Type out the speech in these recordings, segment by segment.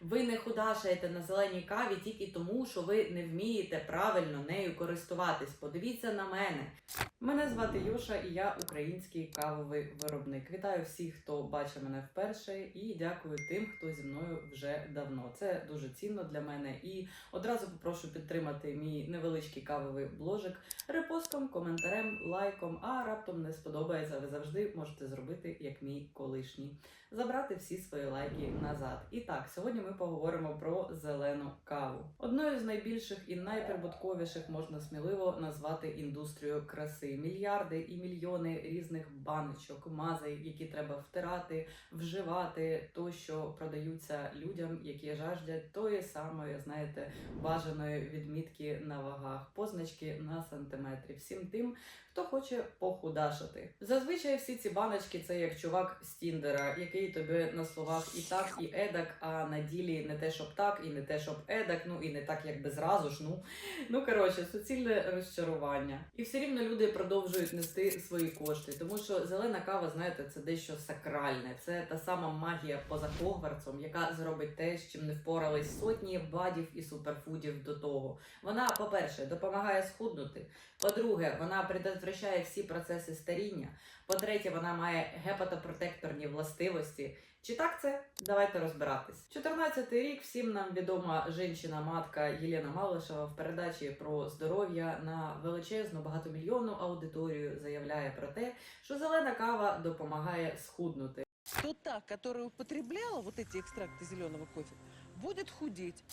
Ви не худашаєте на зеленій каві тільки тому, що ви не вмієте правильно нею користуватись. Подивіться на мене. Мене звати Юша, і я український кавовий виробник. Вітаю всіх, хто бачить мене вперше, і дякую тим, хто зі мною вже давно. Це дуже цінно для мене. І одразу попрошу підтримати мій невеличкий кавовий бложик репостом, коментарем, лайком. А раптом не сподобається, ви завжди можете зробити як мій колишній. Забрати всі свої лайки назад. І так, сьогодні ми поговоримо про зелену каву. Одною з найбільших і найприбутковіших можна сміливо назвати індустрію краси. Мільярди і мільйони різних баночок, мазей, які треба втирати, вживати, тощо продаються людям, які жаждять тої самої, знаєте, бажаної відмітки на вагах, позначки на сантиметрі. Всім тим, хто хоче похудашити. Зазвичай всі ці баночки це як чувак з Тіндера, який тобі на словах і так, і едак, а на ділі не те, щоб так, і не те, щоб едак, ну і не так, якби зразу ж. Ну ну коротше, суцільне розчарування. І все рівно люди продовжують нести свої кошти, тому що зелена кава, знаєте, це дещо сакральне. Це та сама магія поза Хогвартсом, яка зробить те, з чим не впорались сотні бадів і суперфудів до того. Вона, по-перше, допомагає схуднути. По-друге, вона предотвращає всі процеси старіння. По-третє, вона має гепатопротекторні властивості. Чи так це? Давайте розбиратись. 14-й рік всім нам відома жінчина-матка Єлена Малишева в передачі про здоров'я на величезну багатомільйонну аудиторію заявляє про те, що зелена кава допомагає схуднути. то та, которая употребляла вот эти экстракты зеленого кофе, будет худеть.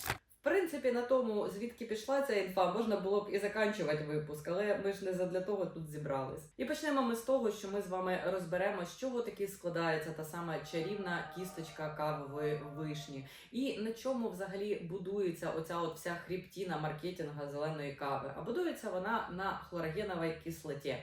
Принципі, на тому, звідки пішла ця інфа, можна було б і заканчувати випуск, але ми ж не задля того тут зібрались. І почнемо ми з того, що ми з вами розберемо, з чого таки складається та сама чарівна кісточка кавової вишні, і на чому взагалі будується оця от вся хребтіна маркетинга зеленої кави. А будується вона на хлорогеновій кислоті.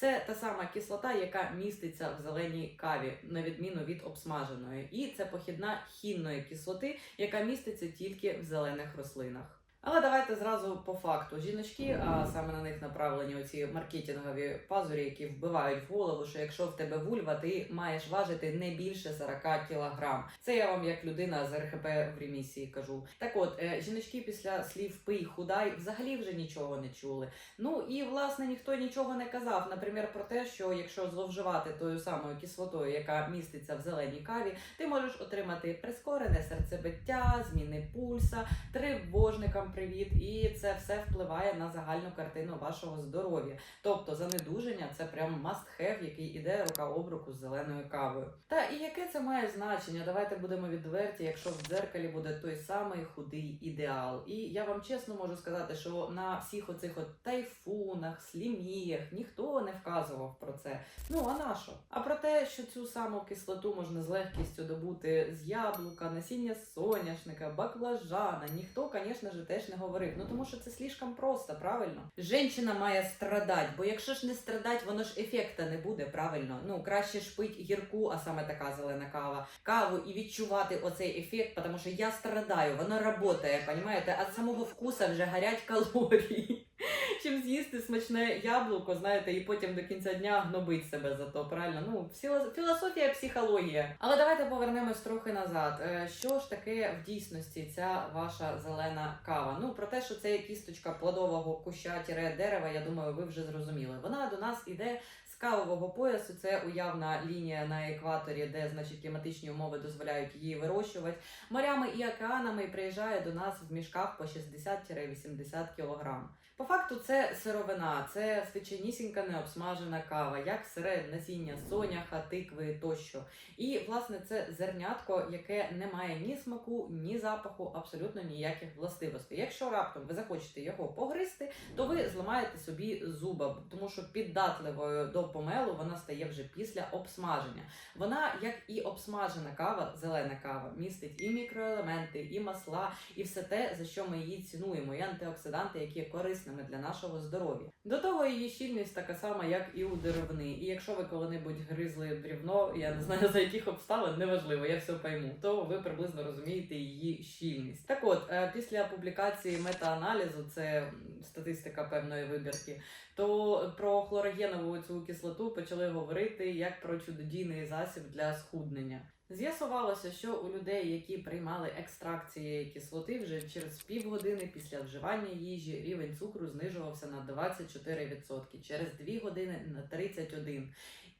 Це та сама кислота, яка міститься в зеленій каві, на відміну від обсмаженої, і це похідна хінної кислоти, яка міститься тільки в зелених рослинах. Але давайте зразу по факту. Жіночки, а саме на них направлені оці маркетингові пазурі, які вбивають в голову, що якщо в тебе вульва, ти маєш важити не більше 40 кілограм. Це я вам як людина з РХП в ремісії кажу. Так от, е, жіночки після слів пий, худай взагалі вже нічого не чули. Ну і власне ніхто нічого не казав, наприклад, про те, що якщо зловживати тою самою кислотою, яка міститься в зеленій каві, ти можеш отримати прискорене серцебиття, зміни пульса, тривожникам привіт, і це все впливає на загальну картину вашого здоров'я. Тобто занедуження це прям must have, який іде рука об руку з зеленою кавою. Та і яке це має значення? Давайте будемо відверті, якщо в дзеркалі буде той самий худий ідеал. І я вам чесно можу сказати, що на всіх оцих от тайфунах, сліміях ніхто не вказував про це. Ну а на що? А про те, що цю саму кислоту можна з легкістю добути з яблука, насіння соняшника, баклажана, ніхто, звісно ж, теж не говорив. Ну тому що це слишком просто, правильно? Женщина має страдати, бо якщо ж не страдать, воно ж ефекта не буде, правильно? Ну краще ж пить гірку, а саме така зелена кава, каву і відчувати оцей ефект, тому що я страдаю, воно працює, розумієте? А самого вкуса вже гарять калорії. Чим з'їсти смачне яблуко, знаєте, і потім до кінця дня гнобить себе за то, правильно? Ну, філо- філософія, психологія. Але давайте повернемось трохи назад. Е, Що ж таке в дійсності ця ваша зелена кава? Ну, про те, що це кісточка плодового куща тіре дерева, я думаю, ви вже зрозуміли. Вона до нас іде з кавового поясу. Це уявна лінія на екваторі, де, значить, кліматичні умови дозволяють її вирощувати. Морями і океанами приїжджає до нас в мішках по 60-80 кг. По факту це сировина, це звичайнісінька необсмажена кава, як сире насіння соняха, тикви тощо. І власне це зернятко, яке не має ні смаку, ні запаху, абсолютно ніяких властивостей. Якщо раптом ви захочете його погризти, то ви зламаєте собі зуба, тому що піддатливою до помелу вона стає вже після обсмаження. Вона, як і обсмажена кава, зелена кава, містить і мікроелементи, і масла, і все те, за що ми її цінуємо, і антиоксиданти, які є корисними для нашого здоров'я. До того її щільність така сама, як і у деревини. І якщо ви коли-небудь гризли брівно, я не знаю за яких обставин, неважливо, я все пойму, то ви приблизно розумієте її щільність. Так от, е, після публікації метааналізу, це статистика певної вибірки, то про хлорогенову цю кислоту почали говорити як про чудодійний засіб для схуднення. З'ясувалося, що у людей, які приймали екстракт цієї кислоти, вже через півгодини після вживання їжі рівень цукру знижувався на 24%, через 2 години на 31%.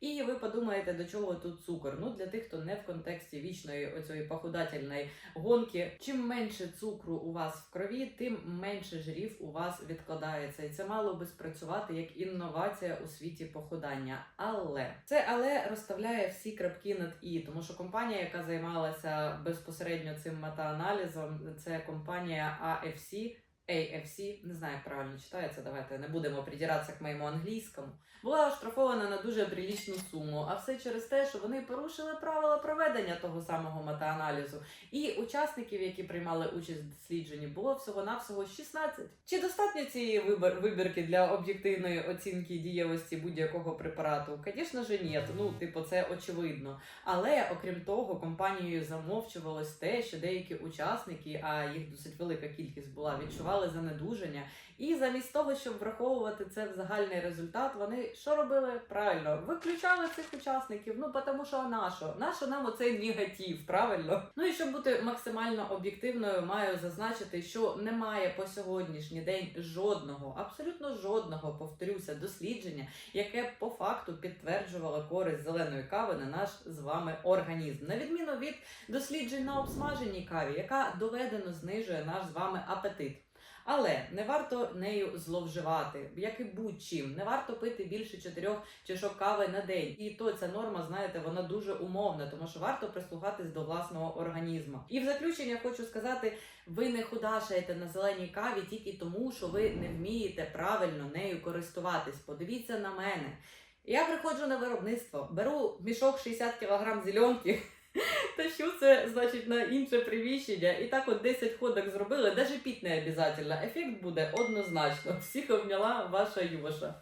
І ви подумаєте, до чого тут цукор? Ну для тих, хто не в контексті вічної оцієї похудательної гонки. Чим менше цукру у вас в крові, тим менше жирів у вас відкладається, і це мало би спрацювати як інновація у світі похудання. Але це але розставляє всі крапки над і, тому що компанія, яка займалася безпосередньо цим метааналізом, це компанія AFC. AFC, не знаю, як правильно читається, давайте не будемо придиратися к моєму англійському, була оштрафована на дуже прилічну суму. А все через те, що вони порушили правила проведення того самого метааналізу. І учасників, які приймали участь в дослідженні, було всього-навсього 16. Чи достатньо цієї вибір, вибірки для об'єктивної оцінки дієвості будь-якого препарату? Звісно ж, ні. Ну, типу, це очевидно. Але окрім того, компанією замовчувалось те, що деякі учасники, а їх досить велика кількість була, відчували занедужання. І замість того, щоб враховувати це в загальний результат, вони що робили? Правильно, виключали цих учасників. Ну тому що нащо? Нащо нам оцей негатив, правильно? Ну і щоб бути максимально об'єктивною, маю зазначити, що немає по сьогоднішній день жодного, абсолютно жодного, повторюся, дослідження, яке по факту підтверджувало користь зеленої кави на наш з вами організм, на відміну від досліджень на обсмаженій каві, яка доведено знижує наш з вами апетит. Але не варто нею зловживати, як і будь-чим. Не варто пити більше чотирьох чашок кави на день. І то ця норма, знаєте, вона дуже умовна, тому що варто прислухатись до власного організму. І в заключення хочу сказати: ви не худашаєте на зеленій каві тільки тому, що ви не вмієте правильно нею користуватись. Подивіться на мене. Я приходжу на виробництво, беру мішок 60 кг зеленки. Тащу це, значить, на інше приміщення, і так от 10 ходок зробили, навіть піт не обов'язково. Ефект буде однозначно. Всіх обняла ваша Юша.